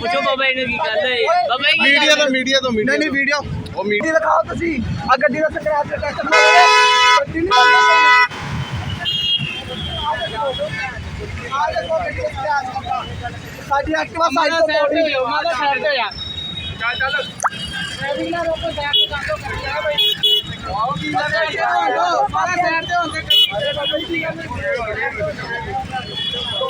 ਪੁੱਛੋ ਬਾਬਾ ਇਹਨੂੰ ਕੀ ਗੱਲ ਹੈ ਬਾਬਾ ਇਹ ਕੀ ਮੀਡੀਆ ਗੱਲ ਤੋਂ ਮੀਡੀਆ ਤੋਂ ਮੀਡੀਆ ਨਹੀਂ ਨਹੀਂ ਵੀਡੀਓ। ਉਹ ਮੀਡੀਆ ਗੱਡੀ ਦਿਖਾਓ ਤੁਸੀਂ। ਆ ਗੱਡੀ ਦਾ ਸਕ੍ਰੈਚ ਦਾ ਟੈਸਟ ਕਰੋ ਗੱਡੀ ਨਹੀਂ ਬਣਦੀ ਆ ਦੇਖੋ ਗੱਡੀ ਦਾ scratch। ਸਾਡੀ ਐਕਟਿਵਾ ਸਾਈਡ ਤੋਂ ਤੋੜੀ ਮਾਦਾ ਸਾਈਡ ਤੇ ਆ। ਓਏ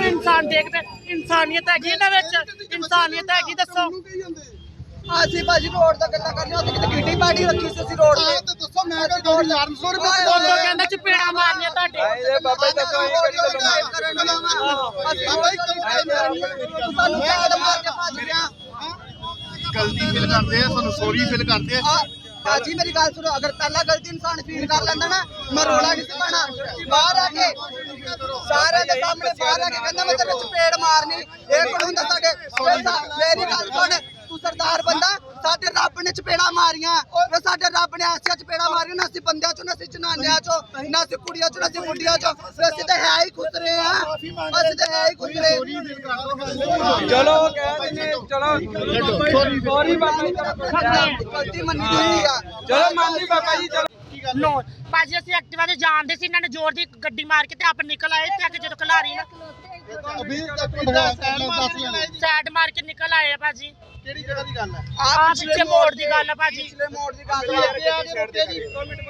ਇਨਸਾਨ ਦੇਖਦੇ ਇਨਸਾਨੀਅਤ ਹੈਗੀ ਇਹਨਾਂ ਵਿੱਚ ਇਨਸਾਨੀਅਤ ਹੈਗੀ ਦੱਸੋ ਅਸੀਂ ਭਾਜੀ ਰੋਡ ਦਾ ਗੱਲਾਂ ਕਰਨੀ ਉੱਥੇ ਕਿਤੇ ਕਿੱਟੀ ਪਾਰਟੀ ਰੱਖੀ ਸੀ ਅਸੀਂ ਰੋਡ ਤੇ ਤੇ ਦੱਸੋ ਮੈਂ ਤਾਂ 400 ਰੁਪਏ ਉਦੋਂ ਕਹਿੰਦਾ ਚਪੇੜਾ ਮਾਰਨੀਆਂ ਤੁਹਾਡੇ ਬਾਬਾ ਜੀ ਦੱਸੋ ਸਾਨੂੰ ਕਿਹੜਾ ਮਾਰ ਕੇ ਭੱਜ ਗਿਆ ਗਲਤੀ ਫੀਲ ਕਰਦੇ ਆ ਸਾਨੂੰ ਸੌਰੀ ਫੀਲ ਕਰਦੇ ਆ ਆ ਮੇਰੀ ਗੱਲ ਸੁਣੋ, ਅਗਰ ਪਹਿਲਾਂ ਗਲਤੀ ਇਨਸਾਨ ਫੀਲ ਕਰ ਲੈਂਦਾ ਨਾ, ਮੈਂ ਰੋਲਾ ਨਹੀਂ ਸੀ ਪਾਣਾ ਬਾਹਰ ਆ ਕੇ ਸਾਰੇ ਦੇ ਸਾਹਮਣੇ ਬਾਹਰ ਆ ਕੇ ਕਹਿੰਦਾ, ਮੈਂ ਤੇਰੇ ਚਪੇੜ ਮਾਰਨੀ। ਇਹ ਕੋਣ ਹੁੰਦਾ ਸਾਡੇ? ਮੇਰੀ ਗੱਲ ਸੁਣ, ਤੂੰ ਸਰਦਾਰ ਬੰਦਾ, ਸਾਡੇ ਰੱਬ ਨੇ ਚਪੇੜਾ ਮਾਰੀਆਂ। ਓਏ ਸਾਡੇ ਰੱਬ ਨੇ ਐਸੀਆਂ ਚਪੇੜਾ ਮਾਰੀਆਂ, ਨਾ ਅਸੀਂ ਬੰਦਿਆਂ ਚੋਂ, ਨਾ ਅਸੀਂ ਜਨਾਨਿਆਂ ਚੋਂ, ਨਾ ਅਸੀਂ ਕੁੜੀਆਂ ਚੋਂ, ਨਾ ਅਸੀਂ ਮੁੰਡਿਆਂ ਚੋਂ। ਅਸੀਂ ਤਾਂ ਹੈ ਹੀ ਖੁਸਰੇ ਆ। ਅਸੀਂ ਤਾਂ ਹੈ। ਹੀ ਖੁਸਰੇ ਚਲੋ ਕਹਿ ਦਿੰਦੇ ਚਲੋ ਸੌਰੀ ਬਾਬਾ ਜੀ ਗਲਤੀ ਮੰਨੀ ਜਾਂਦੀ ਆ। ਚਲੋ ਮੰਨਦੀ ਬਾਬਾ ਜੀ ਚਲੋ। ਨੋ ਭਾਜੀ ਅਸੀਂ ਐਕਟਿਵਾ ਤੇ ਜਾਣਦੇ ਸੀ ਇਹਨਾਂ ਨੇ ਜ਼ੋਰ ਦੀ ਗੱਡੀ ਮਾਰ ਕੇ ਤੇ ਆਪ ਨਿਕਲ ਆਏ ਤੇ ਅੱਗੇ ਜਦੋਂ ਖਲਾਰੀ ਨਾ ਸਾਈਡ ਮਾਰ ਕੇ ਨਿਕਲ ਆਏ ਆ ਭਾਜੀ। ਕਿਹੜੀ ਜਗ੍ਹਾ ਦੀ ਗੱਲ ਹੈ? ਆ ਪਿੱਛੇ ਮੋੜ ਦੀ ਗੱਲ ਆ ਭਾਜੀ। ਪਿਛਲੇ ਮੋੜ ਦੀ ਗੱਲ ਆ।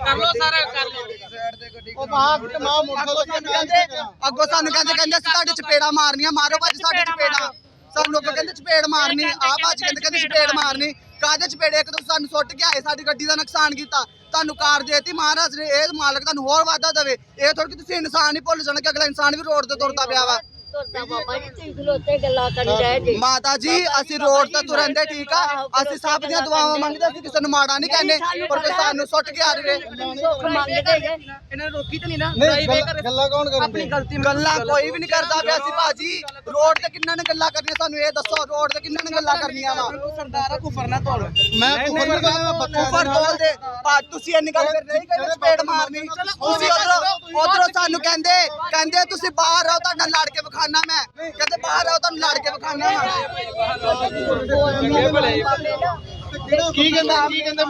ਕਰ ਲੋ ਸਾਰਾ ਕਰ ਲੋ ਉਹ ਬਾਹਰ ਟਮਾ ਮੋਟਰਸਾਈਕਲ ਕਹਿੰਦੇ ਅੱਗੋਂ ਸਾਨੂੰ ਕਹਿੰਦੇ ਕਹਿੰਦੇ ਅਸੀਂ ਤੁਹਾਡੇ ਚਪੇੜਾ ਮਾਰਨੀਆਂ ਮਾਰੋ ਭਾਜੀ ਸਾਡੇ ਚਪੇੜਾ ਸਾਨੂੰ ਅੱਗੋਂ ਕਹਿੰਦੇ ਚਪੇੜ ਮਾਰਨੀ ਆ ਭਾਜੀ ਕਹਿੰਦੇ ਕਹਿੰਦੇ ਚਪੇੜ ਮਾਰਨੀ। ਕਾਹਦੇ ਚਪੇੜੇ ਇੱਕ ਤਾਂ ਸਾਨੂੰ ਸੁੱਟ ਕੇ ਆਏ ਸਾਡੀ ਗੱਡੀ ਦਾ ਨੁਕਸਾਨ ਕੀਤਾ। ਤੁਹਾਨੂੰ ਕਾਰ ਦੇਤੀ ਮਹਾਰਾਜ ਨੇ ਇਹ ਮਾਲਕ ਤੁਹਾਨੂੰ ਹੋਰ ਵਾਧਾ ਦੇਵੇ। ਇਹ ਥੋੜੀ ਕਿ ਤੁਸੀਂ ਇਨਸਾਨ ਹੀ ਭੁੱਲ ਜਾਣਾ ਕਿ ਅਗਲਾ ਇਨਸਾਨ ਵੀ ਰੋਡ ਤੇ ਤੁਰਦਾ ਪਿਆ ਵਾ। ਤੁਰਦਾ ਬਾਬਾ ਜੀ ਤੁਸੀਂ ਖਲੋਤੇ ਗੱਲਾਂ ਕਰੀ ਜਾਏ ਜੀ। ਮਾਤਾ ਜੀ ਅਸੀਂ ਰੋਡ ਤੇ ਤੁਰਨ ਦੇ ਠੀਕ ਆ। ਅਸੀਂ ਸਭ ਦੀਆਂ ਦੁਆਵਾਂ ਮੰਗਦੇ ਅਸੀਂ ਕਿਸੇ ਨੂੰ ਮਾੜਾ ਨਹੀਂ ਕਹਿੰਦੇ ਪਰ ਕੋਈ ਸਾਨੂੰ ਸੁੱਟ ਕੇ ਆ ਜਾਵੇ। ਸੁੱਖ ਮੰਗਦੇ ਜੇ। ਇਹਨਾਂ ਰੋਕੀ ਤਾਂ ਨਹੀਂ ਨਾ ਗੱਲਾਂ ਕੌਣ ਕਰਦੇ ਗਲਤੀ ਗੱਲਾਂ ਕੋਈ ਵੀ ਨਹੀਂ ਕਰਦਾ ਪਿਆ ਸੀ ਭਾਜੀ। ਰੋਡ ਤੇ ਕਿੰਨਾਂ ਨੇ ਗੱਲਾਂ ਕਰਨੀਆਂ ਸਾਨੂੰ ਇਹ ਦੱਸੋ ਰੋਡ ਤੇ ਕਿੰਨਾਂ ਨੇ ਗੱਲਾਂ ਕਰਨੀਆਂ ਵਾ? ਸਰਦਾਰਾ ਕੁਫਰ ਨਾ ਤੋਲ। ਮੈਂ ਕੁਫਰ ਨਹੀਂ ਕਰਦਾ ਬੱਚਾ ਕੁਫਰ ਤੋਲ ਦੇ। ਤੁਸੀਂ ਇੰਨੀ ਗੱਲ ਫਿਰ ਨਹੀਂ ਕਹਿੰਦੇ ਚਪੇੜ ਮਾਰਨੀ। ਤੁਸੀਂ ਉਧਰੋਂ ਸਾਨੂੰ ਕਹਿੰਦੇ ਕਹਿੰਦੇ ਤੁਸੀਂ ਬਾਹਰ ਆਓ, ਤੁਹਾਡਾ ਲੜ ਕੇ ਵਿਖਾਣਾ ਮੈਂ। ਕਹਿੰਦੇ ਬਾਹਰ ਆਓ, ਤੁਹਾਨੂੰ ਲੜ ਕੇ ਵਿਖਾਣਾ ਮੈਂ। ਕੀ ਕਹਿੰਦੇ ਕੀ ਕਹਿੰਦੇ